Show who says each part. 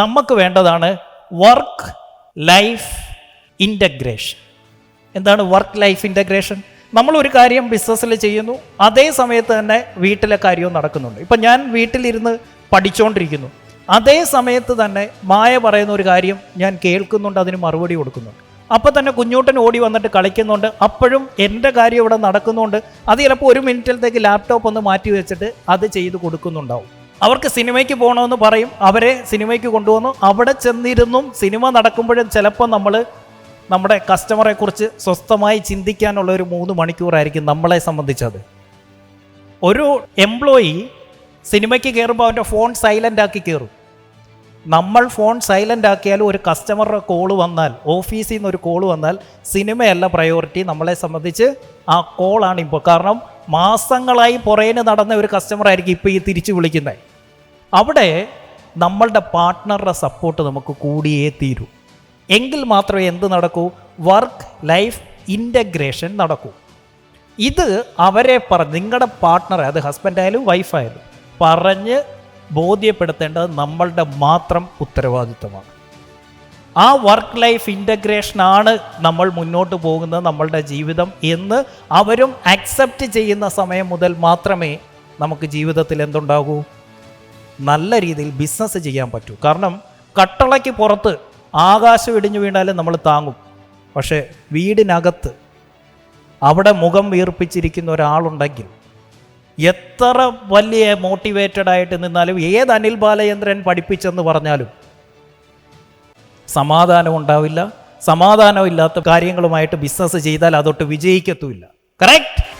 Speaker 1: നമുക്ക് വേണ്ടതാണ് work life integration എന്താണ് വർക്ക് ലൈഫ് ഇന്റഗ്രേഷൻ നമ്മൾ ഒരു കാര്യം ബിസിനസ്സിൽ ചെയ്യുന്നു അതേ സമയത്ത് തന്നെ വീട്ടിലെ കാര്യവും നടക്കുന്നുണ്ട്. ഇപ്പം ഞാൻ വീട്ടിലിരുന്ന് പഠിച്ചുകൊണ്ടിരിക്കുന്നു അതേ സമയത്ത് തന്നെ മായ പറയുന്ന ഒരു കാര്യം ഞാൻ കേൾക്കുന്നുണ്ട് അതിന് മറുപടി കൊടുക്കുന്നുണ്ട്. അപ്പോൾ തന്നെ കുഞ്ഞൂട്ടൻ ഓടി വന്നിട്ട് കളിക്കുന്നുണ്ട്. അപ്പോഴും എന്റെ കാര്യം ഇവിടെ നടക്കുന്നുണ്ട്. അത് ചിലപ്പോൾ ഒരു മിനിറ്റിലത്തേക്ക് ലാപ്ടോപ്പ് ഒന്ന് മാറ്റി വെച്ചിട്ട് അത് ചെയ്ത് കൊടുക്കുന്നുണ്ടാവും. അവർക്ക് സിനിമയ്ക്ക് പോകണമെന്ന് പറയും അവരെ സിനിമയ്ക്ക് കൊണ്ടുവന്നു. അവിടെ ചെന്നിരുന്നും സിനിമ നടക്കുമ്പോഴും ചിലപ്പോൾ നമ്മൾ നമ്മുടെ കസ്റ്റമറെ കുറിച്ച് സ്വസ്ഥമായി ചിന്തിക്കാനുള്ള ഒരു മൂന്ന് മണിക്കൂറായിരിക്കും നമ്മളെ സംബന്ധിച്ചത്. ഒരു എംപ്ലോയി സിനിമയ്ക്ക് കയറുമ്പോൾ അവന്റെ ഫോൺ സൈലന്റ് ആക്കി കയറും നമ്മൾ ഫോൺ സൈലന്റ് ആക്കിയാലും ഒരു കസ്റ്റമറുടെ കോൾ വന്നാൽ ഓഫീസിൽ നിന്ന് ഒരു കോൾ വന്നാൽ സിനിമയല്ല പ്രയോറിറ്റി നമ്മളെ സംബന്ധിച്ച് ആ കോളാണ് ഇപ്പോൾ കാരണം മാസങ്ങളായി പുറേന് നടന്ന ഒരു കസ്റ്റമർ ആയിരിക്കും ഇപ്പോൾ ഈ തിരിച്ചു വിളിക്കുന്നത് അവിടെ നമ്മളുടെ പാർട്ട്ണറുടെ സപ്പോർട്ട് നമുക്ക് കൂടിയേ തീരൂ. എങ്കിൽ മാത്രമേ എന്ത് നടക്കൂ? വർക്ക് ലൈഫ് ഇന്റഗ്രേഷൻ നടക്കൂ. ഇത് അവരെ പറ നിങ്ങളുടെ പാർട്ട്ണറെ അത് ഹസ്ബൻഡായാലും വൈഫായാലും പറഞ്ഞ് ബോധ്യപ്പെടുത്തേണ്ടത് നമ്മളുടെ മാത്രം ഉത്തരവാദിത്തമാണ് ആ വർക്ക് ലൈഫ് ഇന്റഗ്രേഷനാണ് നമ്മൾ മുന്നോട്ട് പോകുന്നത് നമ്മളുടെ ജീവിതം എന്ന് അവരും അക്സെപ്റ്റ് ചെയ്യുന്ന സമയം മുതൽ മാത്രമേ നമുക്ക് ജീവിതത്തിൽ എന്തുണ്ടാകൂ? നല്ല രീതിയിൽ ബിസിനസ് ചെയ്യാൻ പറ്റൂ. കാരണം കട്ടളയ്ക്ക് പുറത്ത് ആകാശം ഇടിഞ്ഞു വീണാലും നമ്മൾ താങ്ങും. പക്ഷേ വീടിനകത്ത് അവിടെ മുഖം വീർപ്പിച്ചിരിക്കുന്ന ഒരാളുണ്ടെങ്കിൽ എത്ര വലിയ മോട്ടിവേറ്റഡ് ആയിട്ട് നിന്നാലും ഏത് അനിൽ ബാലചന്ദ്രൻ പഠിപ്പിച്ചെന്ന് പറഞ്ഞാലും സമാധാനം ഉണ്ടാവില്ല. സമാധാനമില്ലാത്ത കാര്യങ്ങളുമായിട്ട് ബിസിനസ് ചെയ്താൽ അതൊട്ട് വിജയിക്കത്തുമില്ല. കറക്റ്റ്